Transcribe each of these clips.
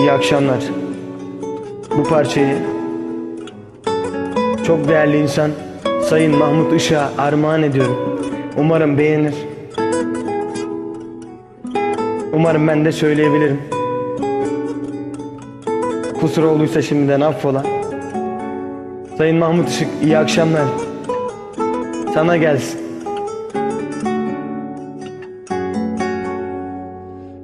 İyi akşamlar. Bu parçayı çok değerli insan Sayın Mahmut Işık'a armağan ediyorum. Umarım beğenir. Umarım ben de söyleyebilirim. Kusur olduysa şimdiden affola. Sayın Mahmut Işık iyi akşamlar. Sana gelsin.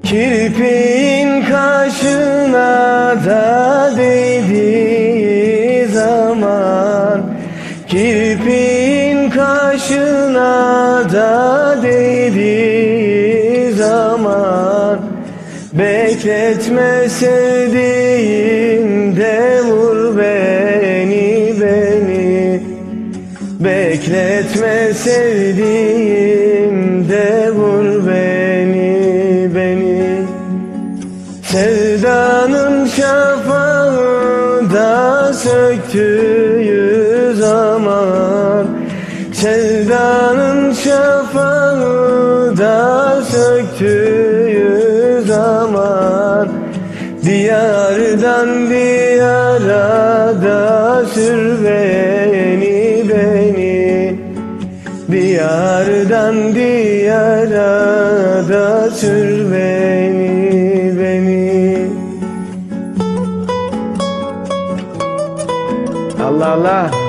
Kirpiğin kaşına da değdiği zaman Kirpiğin kaşına da değdiği zaman Bekletme sevdiğim de vur beni beni. Bekletme sevdiğim söktüğü zaman Sevdanın şafağı da söktüğü zaman Diyardan diyara da sür beni beni. Diyardan diyara da sür beni Allah Allah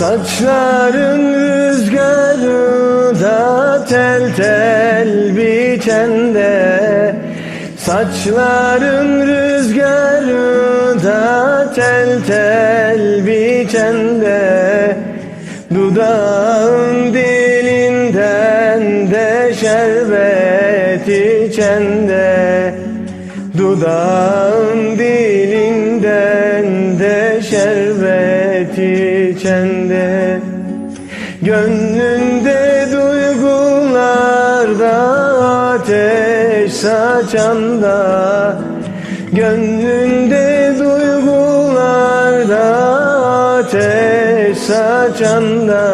Saçların rüzgarı da tel tel bitende. Saçların rüzgarı da tel tel bitende. Dudağın dilinden de şerbet içende. Dudağın dilinden de şerbet içende Gönlünde duygularda ateş saçanda Gönlünde duygularda ateş saçanda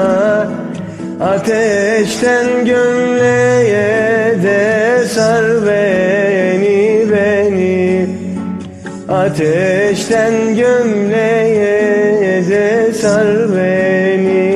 Ateşten gömleğe de sar Ateşten gömleğe de sar beni